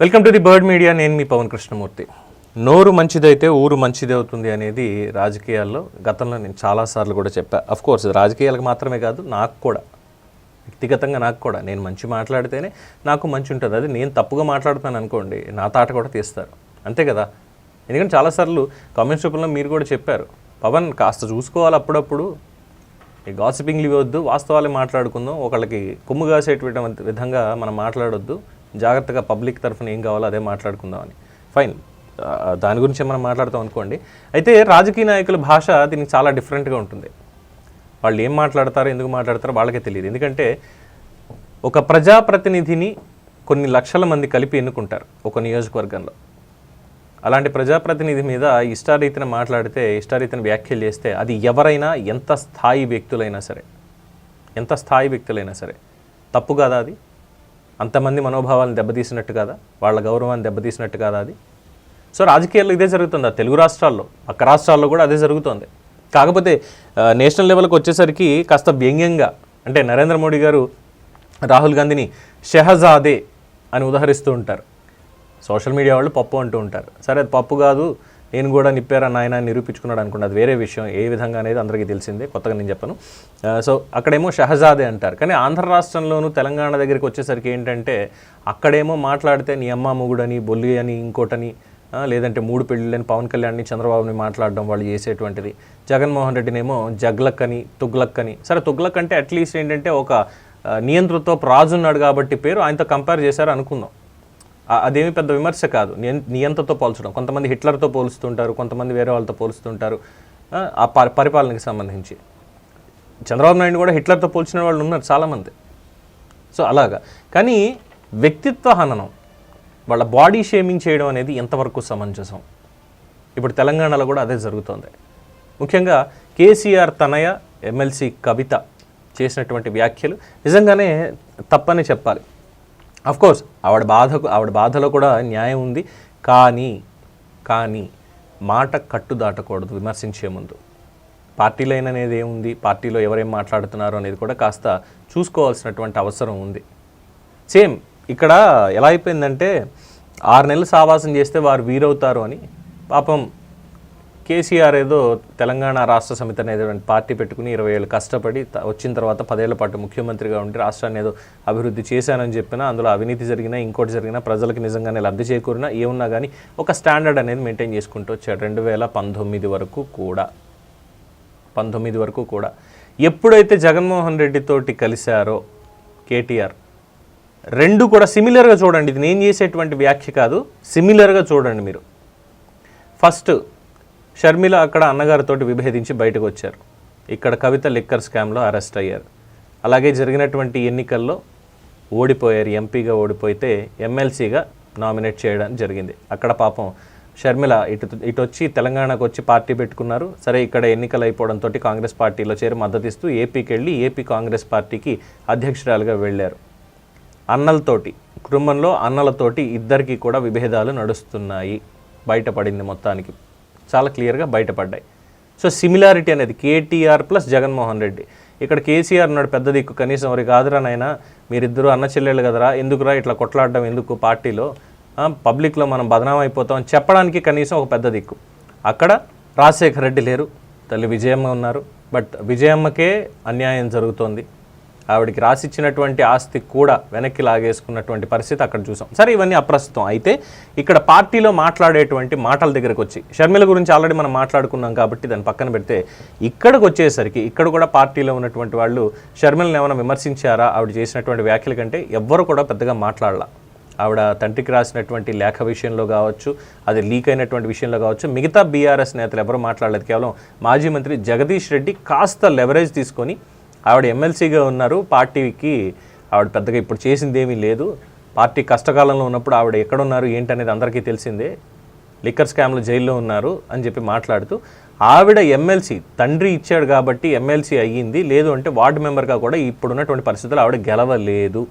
Welcome to the bird media. నేను మీ పవన్ కృష్ణమూర్తి. నోరు మంచిదైతే ఊరు మంచిది అవుతుంది అనేది రాజకీయాల్లో గతంలో నేను చాలాసార్లు కూడా చెప్పా. అఫ్ కోర్స్ రాజకీయాలకు మాత్రమే కాదు నాకు కూడా. వ్యక్తిగతంగా నాకు కూడా. నేను మంచి మాట్లాడితేనే నాకు మంచి ఉంటుంది. అది నేను తప్పుగా మాట్లాడుతాను అనుకోండి నా తాట కూడా తీస్తారు. అంతే కదా? ఎందుకంటే చాలాసార్లు కామెంట్స్ రూపంలో మీరు కూడా చెప్పారు పవన్ కాస్త చూసుకోవాలి అప్పుడప్పుడు. ఈ గాసిపింగ్లు ఇవ్వద్దు వాస్తవాలే మాట్లాడుకుందాం. ఒకళ్ళకి కొమ్ము కాసేటువంటి విధంగా మనం మాట్లాడొద్దు. జాగ్రత్తగా పబ్లిక్ తరఫున ఏం కావాలో అదే మాట్లాడుకుందామని. ఫైన్ దాని గురించి మనం మాట్లాడతాం అనుకోండి. అయితే రాజకీయ నాయకుల భాష దీనికి చాలా డిఫరెంట్గా ఉంటుంది. వాళ్ళు ఏం మాట్లాడతారో ఎందుకు మాట్లాడతారో వాళ్ళకే తెలియదు. ఎందుకంటే ఒక ప్రజాప్రతినిధిని కొన్ని లక్షల మంది కలిపి ఎన్నుకుంటారు ఒక నియోజకవర్గంలో. అలాంటి ప్రజాప్రతినిధి మీద ఇష్టారీతిన మాట్లాడితే ఇష్టారీతిన వ్యాఖ్యలు చేస్తే అది ఎవరైనా ఎంత స్థాయి వ్యక్తులైనా సరే ఎంత స్థాయి వ్యక్తులైనా సరే తప్పు కాదా అది? అంతమంది మనోభావాలను దెబ్బతీసినట్టు కదా? వాళ్ళ గౌరవాన్ని దెబ్బతీసినట్టు కదా అది? సో రాజకీయాల్లో ఇదే జరుగుతుంది? తెలుగు రాష్ట్రాల్లో పక్క రాష్ట్రాల్లో కూడా అదే జరుగుతుంది. కాకపోతే నేషనల్ లెవెల్కి వచ్చేసరికి కాస్త వ్యంగ్యంగా అంటే నరేంద్ర మోడీ గారు రాహుల్ గాంధీని షెహజాదే అని ఉదహరిస్తూ ఉంటారు. సోషల్ మీడియా వాళ్ళు పప్పు అంటూ ఉంటారు. సరే అది పప్పు కాదు నేను కూడా నిప్పారా నాయన నిరూపించుకున్నాడు అనుకున్నది అది వేరే విషయం. ఏ విధంగా అనేది అందరికీ తెలిసిందే. కొత్తగా నేను చెప్పను. సో అక్కడేమో షహజాదే అంటారు. కానీ ఆంధ్ర రాష్ట్రంలోనూ తెలంగాణ దగ్గరికి వచ్చేసరికి ఏంటంటే అక్కడేమో మాట్లాడితే నీ అమ్మ మొగుడని బొల్లి అని ఇంకోటని లేదంటే మూడు పెళ్ళిళ్ళని పవన్ కళ్యాణ్ని చంద్రబాబుని మాట్లాడడం వాళ్ళు చేసేటువంటిది. జగన్మోహన్ రెడ్డినేమో జగ్లక్ అని తుగ్లక్ అని సరే తుగ్లక్ అంటే అట్లీస్ట్ ఏంటంటే ఒక ఆ, నియంతృత్వ కాబట్టి పేరు ఆయనతో కంపేర్ చేశారు అనుకుందాం. అదేమి పెద్ద విమర్శ కాదు. నియంతతో పోల్చడం. కొంతమంది హిట్లర్తో పోలుస్తుంటారు కొంతమంది వేరే వాళ్ళతో పోలుస్తుంటారు ఆ, పరిపాలనకి సంబంధించి. చంద్రబాబు నాయుడు కూడా హిట్లర్తో పోల్చిన వాళ్ళు ఉన్నారు చాలామంది. సో అలాగా. కానీ వ్యక్తిత్వ హననం వాళ్ళ బాడీ షేమింగ్ చేయడం అనేది ఎంతవరకు సమంజసం? ఇప్పుడు తెలంగాణలో కూడా అదే జరుగుతోంది. ముఖ్యంగా కేసీఆర్ తనయ ఎమ్మెల్సీ కవిత చేసినటువంటి వ్యాఖ్యలు నిజంగానే తప్పని చెప్పాలి. కోర్స్ ఆవిడ బాధకు ఆవిడ బాధలో కూడా న్యాయం ఉంది. కానీ కానీ మాట కట్టు దాటకూడదు విమర్శించే ముందు. పార్టీ లైన్ అనేది ఏముంది? పార్టీలో ఎవరేం మాట్లాడుతున్నారు అనేది కూడా కాస్త చూసుకోవాల్సినటువంటి అవసరం ఉంది. సేమ్ ఇక్కడ ఎలా అయిపోయిందంటే ఆరు నెలలు సావాసం చేస్తే వారు వీరవుతారు అని పాపం కేసీఆర్ ఏదో తెలంగాణ రాష్ట్ర సమితి అనేటువంటి పార్టీ పెట్టుకుని ఇరవై ఏళ్ళు కష్టపడి వచ్చిన తర్వాత పదేళ్ళ పాటు ముఖ్యమంత్రిగా ఉండి రాష్ట్రాన్ని ఏదో అభివృద్ధి చేశానని చెప్పినా అందులో అవినీతి జరిగినా ఇంకోటి జరిగినా ప్రజలకు నిజంగానే లబ్ధి చేకూరినా ఏమున్నా కానీ ఒక స్టాండర్డ్ అనేది మెయింటైన్ చేసుకుంటూ వచ్చాడు రెండు వేల పంతొమ్మిది వరకు కూడా. పంతొమ్మిది వరకు కూడా. ఎప్పుడైతే జగన్మోహన్ రెడ్డితోటి కలిశారో కేటీఆర్ రెండు కూడా సిమిలర్గా చూడండి. ఇది నేను చేసేటువంటి వ్యాఖ్య కాదు సిమిలర్గా చూడండి మీరు. ఫస్ట్ షర్మిల అక్కడ అన్నగారితోటి విభేదించి బయటకు వచ్చారు. ఇక్కడ కవిత లిక్కర్ స్కామ్లో అరెస్ట్ అయ్యారు. అలాగే జరిగినటువంటి ఎన్నికల్లో ఓడిపోయారు. ఎంపీగా ఓడిపోయితే ఎమ్మెల్సీగా నామినేట్ చేయడం జరిగింది. అక్కడ పాపం షర్మిల ఇటు ఇటు వచ్చి తెలంగాణకు వచ్చి పార్టీ పెట్టుకున్నారు. సరే ఇక్కడ ఎన్నికలు అయిపోవడంతో కాంగ్రెస్ పార్టీలో చేరి మద్దతు ఇస్తూ ఏపీకి వెళ్ళి ఏపీ కాంగ్రెస్ పార్టీకి అధ్యక్షురాలుగా వెళ్ళారు. అన్నలతోటి కుటుంబంలో అన్నలతోటి ఇద్దరికీ కూడా విభేదాలు నడుస్తున్నాయి. బయటపడింది మొత్తానికి. చాలా క్లియర్గా బయటపడ్డాయి. సో సిమిలారిటీ అనేది కేటీఆర్ ప్లస్ జగన్మోహన్ రెడ్డి. ఇక్కడ కేసీఆర్ ఉన్నాడు పెద్ద దిక్కు కనీసం మరి కాదురా నాయనా మీరిద్దరూ అన్న చెల్లెళ్ళు కదరా ఎందుకురా ఇట్లా కొట్లాడడం ఎందుకు పార్టీలో? పబ్లిక్లో మనం బదనాం అయిపోతాం అని చెప్పడానికి కనీసం ఒక పెద్ద దిక్కు. అక్కడ రాజశేఖర రెడ్డి లేరు తల్లి విజయమ్మ ఉన్నారు. బట్ విజయమ్మకే అన్యాయం జరుగుతోంది. ఆవిడకి రాసిచ్చినటువంటి ఆస్తి కూడా వెనక్కి లాగేసుకున్నటువంటి పరిస్థితి అక్కడ చూసాం. సరే ఇవన్నీ అప్రస్తుతం. అయితే ఇక్కడ పార్టీలో మాట్లాడేటువంటి మాటల దగ్గరకు వచ్చి షర్మిల గురించి ఆల్రెడీ మనం మాట్లాడుకున్నాం కాబట్టి దాన్ని పక్కన పెడితే ఇక్కడికి వచ్చేసరికి ఇక్కడ కూడా పార్టీలో ఉన్నటువంటి వాళ్ళు షర్మిలను ఏమైనా విమర్శించారా? ఆవిడ చేసినటువంటి వ్యాఖ్యల కంటే ఎవ్వరు కూడా పెద్దగా మాట్లాడాల. ఆవిడ తండ్రికి రాసినటువంటి లేఖ విషయంలో కావచ్చు అది లీక్ అయినటువంటి విషయంలో కావచ్చు మిగతా బీఆర్ఎస్ నేతలు ఎవరు మాట్లాడలేదు. కేవలం మాజీ మంత్రి జగదీష్ రెడ్డి కాస్త లెవరేజ్ తీసుకొని ఆవిడ ఎమ్మెల్సీగా ఉన్నారు. పార్టీకి ఆవిడ పెద్దగా ఇప్పుడు చేసింది ఏమీ లేదు. పార్టీ కష్టకాలంలో ఉన్నప్పుడు ఆవిడ ఎక్కడున్నారు ఏంటనేది అందరికీ తెలిసిందే. లిక్కర్ స్కామ్లో జైల్లో ఉన్నారు అని చెప్పి మాట్లాడుతూ ఆవిడ ఎమ్మెల్సీ తండ్రి ఇచ్చాడు కాబట్టి ఎమ్మెల్సీ అయ్యింది. లేదు అంటే వార్డు మెంబర్గా కూడా ఇప్పుడున్నటువంటి పరిస్థితుల్లో ఆవిడ గెలవలేదు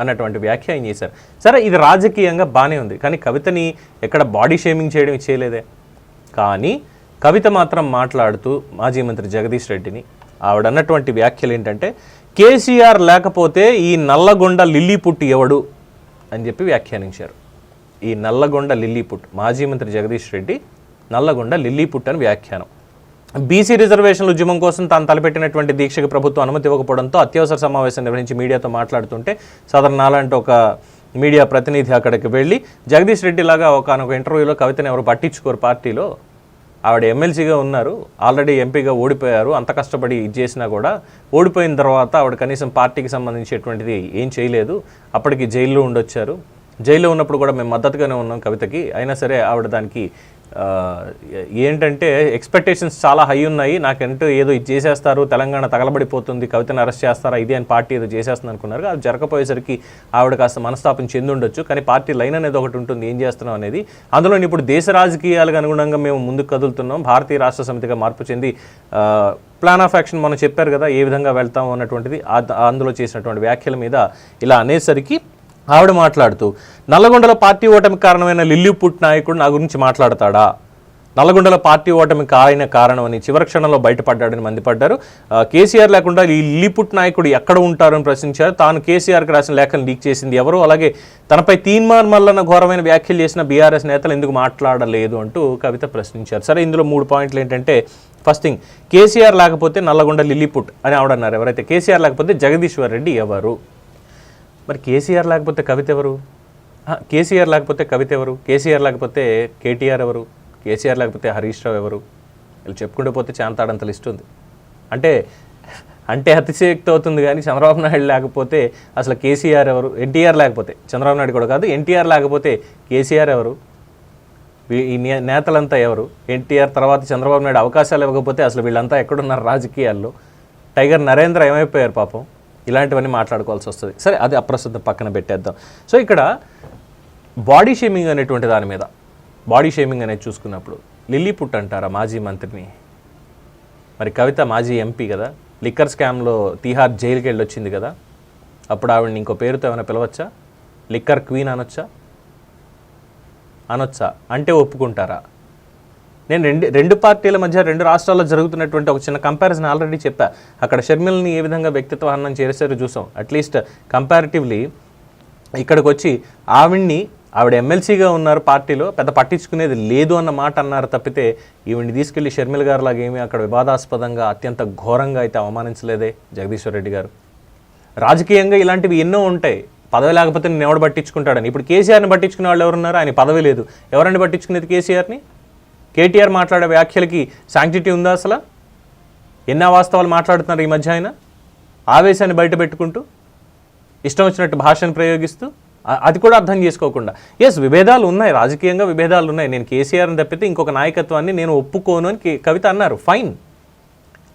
అన్నటువంటి వ్యాఖ్య ఆయన చేశారు. సరే ఇది రాజకీయంగా బాగానే ఉంది. కానీ కవితని ఎక్కడ బాడీ షేమింగ్ చేయడం చేయలేదే. కానీ కవిత మాత్రం మాట్లాడుతూ మాజీ మంత్రి జగదీష్ రెడ్డిని ఆవిడ అన్నటువంటి వ్యాఖ్యలు ఏంటంటే కేసీఆర్ లేకపోతే ఈ నల్లగొండ లిల్లీ పుట్టి ఎవడు? అని చెప్పి వ్యాఖ్యానించారు. ఈ నల్లగొండ లిల్లీపుట్ మాజీ మంత్రి జగదీష్ రెడ్డి నల్లగొండ లిల్లీపుట్ అని వ్యాఖ్యానం. బీసీ రిజర్వేషన్ల ఉద్యమం కోసం తాను తలపెట్టినటువంటి దీక్షకు ప్రభుత్వం అనుమతి ఇవ్వకపోవడంతో అత్యవసర సమావేశం నిర్వహించి మీడియాతో మాట్లాడుతుంటే సదరణ నాలాంటి ఒక మీడియా ప్రతినిధి అక్కడికి వెళ్ళి జగదీష్ రెడ్డి లాగా ఒక ఇంటర్వ్యూలో కవితను ఎవరు పట్టించుకోరు పార్టీలో ఆవిడ ఎమ్మెల్సీగా ఉన్నారు ఆల్రెడీ ఎంపీగా ఓడిపోయారు అంత కష్టపడి ఇది చేసినా కూడా ఓడిపోయిన తర్వాత ఆవిడ కనీసం పార్టీకి సంబంధించేటువంటిది ఏం చేయలేదు. అప్పటికి జైల్లో ఉండొచ్చారు. జైల్లో ఉన్నప్పుడు కూడా మేము మద్దతుగానే ఉన్నాం కవితకి. అయినా సరే ఆవిడ దానికి ఏంటంటే ఎక్స్పెక్టేషన్స్ చాలా హై ఉన్నాయి. నాకంటూ ఏదో ఇది చేసేస్తారు తెలంగాణ తగలబడిపోతుంది కవితను అరెస్ట్ చేస్తారా ఇది అని పార్టీ ఏదో చేసేస్తుంది అనుకున్నారు. అది జరగపోయేసరికి ఆవిడ కాస్త మనస్తాపం చెంది ఉండొచ్చు. కానీ పార్టీ లైన్ అనేది ఒకటి ఉంటుంది ఏం చేస్తున్నాం అనేది. అందులో ఇప్పుడు దేశ రాజకీయాలకు అనుగుణంగా మేము ముందుకు కదులుతున్నాం. భారతీయ రాష్ట్ర సమితిగా మార్పు చెంది ప్లాన్ ఆఫ్ యాక్షన్ మనం చెప్పారు కదా ఏ విధంగా వెళ్తాం అన్నటువంటిది అందులో చేసినటువంటి వ్యాఖ్యల మీద ఇలా అనేసరికి ఆవిడ మాట్లాడుతూ నల్లగొండలో పార్టీ ఓటమికి కారణమైన లిల్లీపుట్ నాయకుడు నా గురించి మాట్లాడతాడా? నల్లగొండలో పార్టీ ఓటమికి ఆయన కారణమని చివరి క్షణంలో బయటపడ్డాడని మండిపడ్డారు. కేసీఆర్ లేకుండా ఈ లిల్లీపుట్ నాయకుడు ఎక్కడ ఉంటారని ప్రశ్నించారు. తాను కేసీఆర్కి రాసిన లేఖను లీక్ చేసింది ఎవరు? అలాగే తనపై తీన్మార్ మల్లన్న ఘోరమైన వ్యాఖ్యలు చేసిన బీఆర్ఎస్ నేతలు ఎందుకు మాట్లాడలేదు అంటూ కవిత ప్రశ్నించారు. సరే ఇందులో మూడు పాయింట్లు ఏంటంటే ఫస్ట్ థింగ్ కేసీఆర్ లేకపోతే నల్లగొండ లిల్లీపుట్ అని ఆవిడన్నారు ఎవరైతే కేసీఆర్ లేకపోతే జగదీశ్వర్ రెడ్డి ఎవరు? మరి కేసీఆర్ లేకపోతే కవిత ఎవరు? కేసీఆర్ లేకపోతే కవిత ఎవరు? కేసీఆర్ లేకపోతే కేటీఆర్ ఎవరు? కేసీఆర్ లేకపోతే హరీష్ రావు ఎవరు? వీళ్ళు చెప్పుకుంటూ పోతే చాంతాడంత లిస్ట్ ఉంది. అంటే అంటే అతిశయక్తి అవుతుంది కానీ చంద్రబాబు నాయుడు లేకపోతే అసలు కేసీఆర్ ఎవరు? ఎన్టీఆర్ లేకపోతే. చంద్రబాబు నాయుడు కూడా కాదు ఎన్టీఆర్ లేకపోతే కేసీఆర్ ఎవరు? ఈ నేతలంతా ఎవరు? ఎన్టీఆర్ తర్వాత చంద్రబాబు నాయుడు అవకాశాలు ఇవ్వకపోతే అసలు వీళ్ళంతా ఎక్కడున్నారు రాజకీయాల్లో? టైగర్ నరేంద్ర ఏమైపోయారు పాపం? ఇలాంటివన్నీ మాట్లాడుకోవాల్సి వస్తుంది. సరే అది అప్రస్తుతం పక్కన పెట్టేద్దాం. సో ఇక్కడ బాడీ షేమింగ్ అనేటువంటి దాని మీద బాడీ షేమింగ్ అనేది చూసుకున్నప్పుడు లిల్లీ పుట్ అంటారా మాజీ మంత్రిని? మరి కవిత మాజీ ఎంపీ కదా లిక్కర్ స్కామ్లో తీహార్ జైలుకి వెళ్ళి వచ్చింది కదా అప్పుడు ఆవిడని ఇంకో పేరుతో ఏమైనా పిలవచ్చా? లిక్కర్ క్వీన్ అనొచ్చా? అనొచ్చా? అంటే ఒప్పుకుంటారా? నేను రెండు రెండు పార్టీల మధ్య రెండు రాష్ట్రాల్లో జరుగుతున్నటువంటి ఒక చిన్న కంపారిజన్ ఆల్రెడీ చెప్పా. అక్కడ షర్మిల్ని ఏ విధంగా వ్యక్తిత్వ హనం చేశారో చూసాం. అట్లీస్ట్ కంపారిటివ్లీ ఇక్కడికి వచ్చి ఆవిడ్ని ఆవిడ ఎమ్మెల్సీగా ఉన్నారు పార్టీలో పెద్ద పట్టించుకునేది లేదు అన్న మాట అన్నారు తప్పితే ఈవిడిని తీసుకెళ్ళి షర్మిల గారు లాగా అక్కడ వివాదాస్పదంగా అత్యంత ఘోరంగా అయితే అవమానించలేదే జగదీశ్వర్ రెడ్డి గారు. రాజకీయంగా ఇలాంటివి ఎన్నో ఉంటాయి. పదవి లేకపోతే నేను ఎవడు పట్టించుకుంటాడని. ఇప్పుడు కేసీఆర్ని పట్టించుకునే వాళ్ళు ఎవరున్నారు? ఆయన పదవి లేదు. ఎవరండి పట్టించుకునేది కేసీఆర్ని? కేటీఆర్ మాట్లాడే వ్యాఖ్యలకి శాంక్టిటీ ఉందా అసలు? ఎన్న వాస్తవాలు మాట్లాడుతున్నారు ఈ మధ్య ఆయన. ఆవేశాన్ని బయట పెట్టుకుంటూ ఇష్టం వచ్చినట్టు భాషను ప్రయోగిస్తూ అది కూడా అర్థం చేసుకోకుండా. ఎస్ విభేదాలు ఉన్నాయి రాజకీయంగా విభేదాలు ఉన్నాయి. నేను కేసీఆర్ని తప్పితే ఇంకొక నాయకత్వాన్ని నేను ఒప్పుకోను అని కవిత అన్నారు. ఫైన్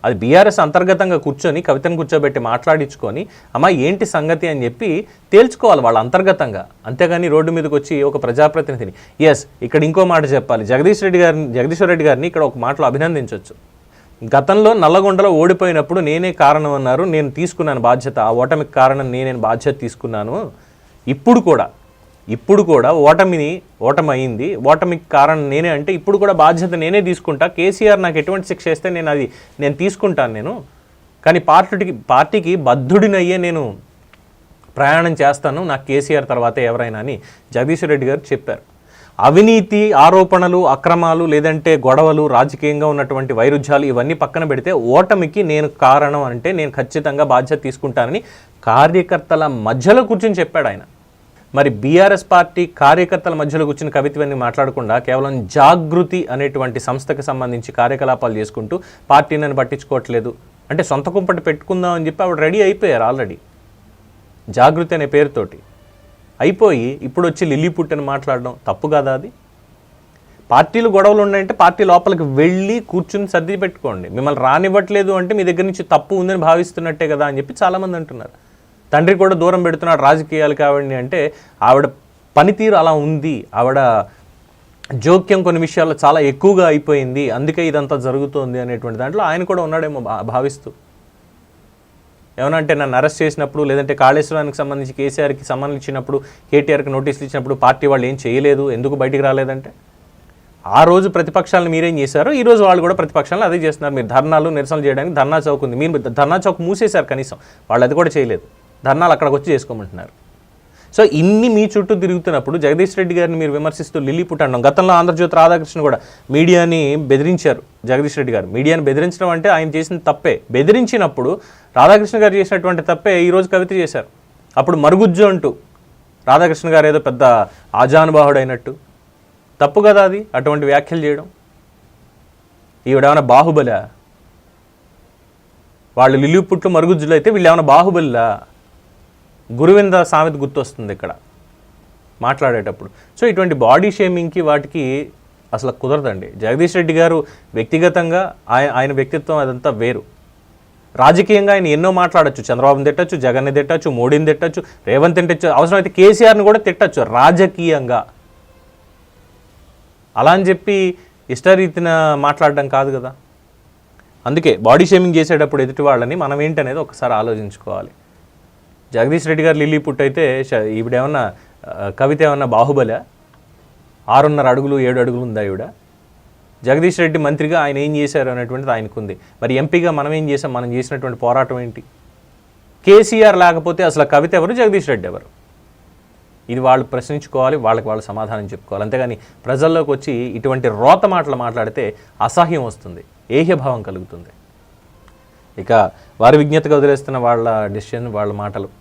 అది బీఆర్ఎస్ అంతర్గతంగా కూర్చొని కవితను కూర్చోబెట్టి మాట్లాడించుకొని అమ్మ ఏంటి సంగతి అని చెప్పి తేల్చుకోవాలి వాళ్ళ అంతర్గతంగా. అంతేగాని రోడ్డు మీదకి వచ్చి ఒక ప్రజాప్రతినిధిని. ఎస్ ఇక్కడ ఇంకో మాట చెప్పాలి. జగదీష్ రెడ్డి గారిని జగదీశ్వర్ రెడ్డి గారిని ఇక్కడ ఒక మాటలో అభినందించవచ్చు గతంలో నల్లగొండలో ఓడిపోయినప్పుడు నేనే కారణం అన్నారు నేను తీసుకున్నాను బాధ్యత. ఆ ఓటమికి కారణం నేనే బాధ్యత తీసుకున్నాను. ఇప్పుడు కూడా ఇప్పుడు కూడా ఓటమిని ఓటమి అయింది ఓటమికి కారణం నేనే అంటే ఇప్పుడు కూడా బాధ్యత నేనే తీసుకుంటా. కేసీఆర్ నాకు ఎటువంటి శిక్ష వేస్తే నేను అది నేను తీసుకుంటాను నేను. కానీ పార్టీకి పార్టీకి బద్ధుడినయ్యే నేను ప్రయాణం చేస్తాను. నాకు కేసీఆర్ తర్వాత ఎవరైనా అని జగదీశ్వర్ రెడ్డి గారు చెప్పారు. అవినీతి ఆరోపణలు అక్రమాలు లేదంటే గొడవలు రాజకీయంగా ఉన్నటువంటి వైరుధ్యాలు ఇవన్నీ పక్కన పెడితే ఓటమికి నేను కారణం అంటే నేను ఖచ్చితంగా బాధ్యత తీసుకుంటానని కార్యకర్తల మధ్యలో కూర్చొని చెప్పాడు ఆయన. మరి బీఆర్ఎస్ పార్టీ కార్యకర్తల మధ్యలో కూర్చున్న కవిత్వాన్ని మాట్లాడకుండా కేవలం జాగృతి అనేటువంటి సంస్థకి సంబంధించి కార్యకలాపాలు చేసుకుంటూ పార్టీని పట్టించుకోవట్లేదు. అంటే సొంత కుంపటి పెట్టుకుందాం అని చెప్పి ఆవిడ రెడీ అయిపోయారు ఆల్రెడీ. జాగృతి అనే పేరుతోటి. అయిపోయి ఇప్పుడు వచ్చి లిల్లీ పుట్టని మాట్లాడడం తప్పు కదా అది? పార్టీలు గొడవలు ఉన్నాయంటే పార్టీ లోపలికి వెళ్ళి కూర్చుని సర్ది పెట్టుకోండి. మిమ్మల్ని రానివ్వట్లేదు అంటే మీ దగ్గర నుంచి తప్పు ఉందని భావిస్తున్నట్టే కదా అని చెప్పి చాలామంది అంటున్నారు. తండ్రి కూడా దూరం పెడుతున్నాడు రాజకీయాలు కావండి అంటే ఆవిడ పనితీరు అలా ఉంది. ఆవిడ జోక్యం కొన్ని విషయాల్లో చాలా ఎక్కువగా అయిపోయింది. అందుకే ఇదంతా జరుగుతోంది అనేటువంటి దాంట్లో ఆయన కూడా ఉన్నాడేమో భా- భావిస్తూ. ఏమన్నా అంటే నన్ను అరెస్ట్ చేసినప్పుడు లేదంటే కాళేశ్వరానికి సంబంధించి కేసీఆర్కి సంబంధించినప్పుడు కేటీఆర్కి నోటీసులు ఇచ్చినప్పుడు పార్టీ వాళ్ళు ఏం చేయలేదు ఎందుకు బయటికి రాలేదంటే? ఆ రోజు ప్రతిపక్షాలను మీరేం చేశారు ఈ రోజు వాళ్ళు కూడా ప్రతిపక్షాలను అదే చేస్తున్నారు. మీరు ధర్నాలు నిరసనలు చేయడానికి ధర్నా చౌక్ ఉంది. మీరు ధర్నా చౌక్ మూసేశారు కనీసం. వాళ్ళు అది కూడా చేయలేదు. ధర్నాలు అక్కడికి వచ్చి చేసుకోమంటున్నారు. సో ఇన్ని మీ చుట్టూ తిరుగుతున్నప్పుడు జగదీష్ రెడ్డి గారిని మీరు విమర్శిస్తూ లిల్లీ పుట్టండం గతంలో ఆంధ్రజ్యోతి రాధాకృష్ణ కూడా మీడియాని బెదిరించారు జగదీష్ రెడ్డి గారు. మీడియాని బెదిరించడం అంటే ఆయన చేసిన తప్పే. బెదిరించినప్పుడు రాధాకృష్ణ గారు చేసినటువంటి తప్పే ఈరోజు కవిత చేశారు. అప్పుడు మరుగుజ్జు అంటూ రాధాకృష్ణ గారు ఏదో పెద్ద ఆజానుబాహుడైనట్టు. తప్పు కదా అది? అటువంటి వ్యాఖ్యలు చేయడం? ఈవిడేమైనా బాహుబలా? వాళ్ళు లిల్లీ పుట్లు మరుగుజ్జులు అయితే వీళ్ళు ఏమైనా బాహుబలిలా గురువింద సామెత గుర్తొస్తుంది ఇక్కడ మాట్లాడేటప్పుడు. సో ఇటువంటి బాడీ షేమింగ్కి వాటికి అసలు కుదరదండి. జగదీష్ రెడ్డి గారు వ్యక్తిగతంగా ఆయన ఆయన వ్యక్తిత్వం అదంతా వేరు. రాజకీయంగా ఆయన ఎన్నో మాట్లాడొచ్చు. చంద్రబాబుని తిట్టచ్చు జగన్ని తిట్టచ్చు మోడీని తిట్టచ్చు రేవంత్ తిట్టచ్చు అవసరమైతే కేసీఆర్ని కూడా తిట్టచ్చు రాజకీయంగా. అలా అని చెప్పి ఇష్టరీతిన మాట్లాడడం కాదు కదా. అందుకే బాడీ షేమింగ్ చేసేటప్పుడు ఎదుటి వాళ్ళని మనం ఏంటనేది ఒకసారి ఆలోచించుకోవాలి. జగదీష్ రెడ్డి గారు లిల్లీ పుట్ అయితే ష- ఈవిడేమన్నా కవిత ఏమన్నా బాహుబల? ఆరున్నర అడుగులు ఏడు అడుగులు ఉందా ఈవిడ? జగదీష్ రెడ్డి మంత్రిగా ఆయన ఏం చేశారు అనేటువంటిది ఆయనకు ఉంది మరి ఎంపీగా మనం ఏం చేసాం మనం చేసినటువంటి పోరాటం ఏంటి? కేసీఆర్ లేకపోతే అసలు కవిత ఎవరు? జగదీష్ రెడ్డి ఎవరు? ఇది వాళ్ళు ప్రశ్నించుకోవాలి వాళ్ళకి వాళ్ళు సమాధానం చెప్పుకోవాలి. అంతేగాని ప్రజల్లోకి వచ్చి ఇటువంటి రోత మాటలు మాట్లాడితే అసహ్యం వస్తుంది ఏహ్యభావం కలుగుతుంది. ఇక వారి విజ్ఞతగా వదిలేస్తున్న వాళ్ళ డిసిషన్ వాళ్ళ మాటలు.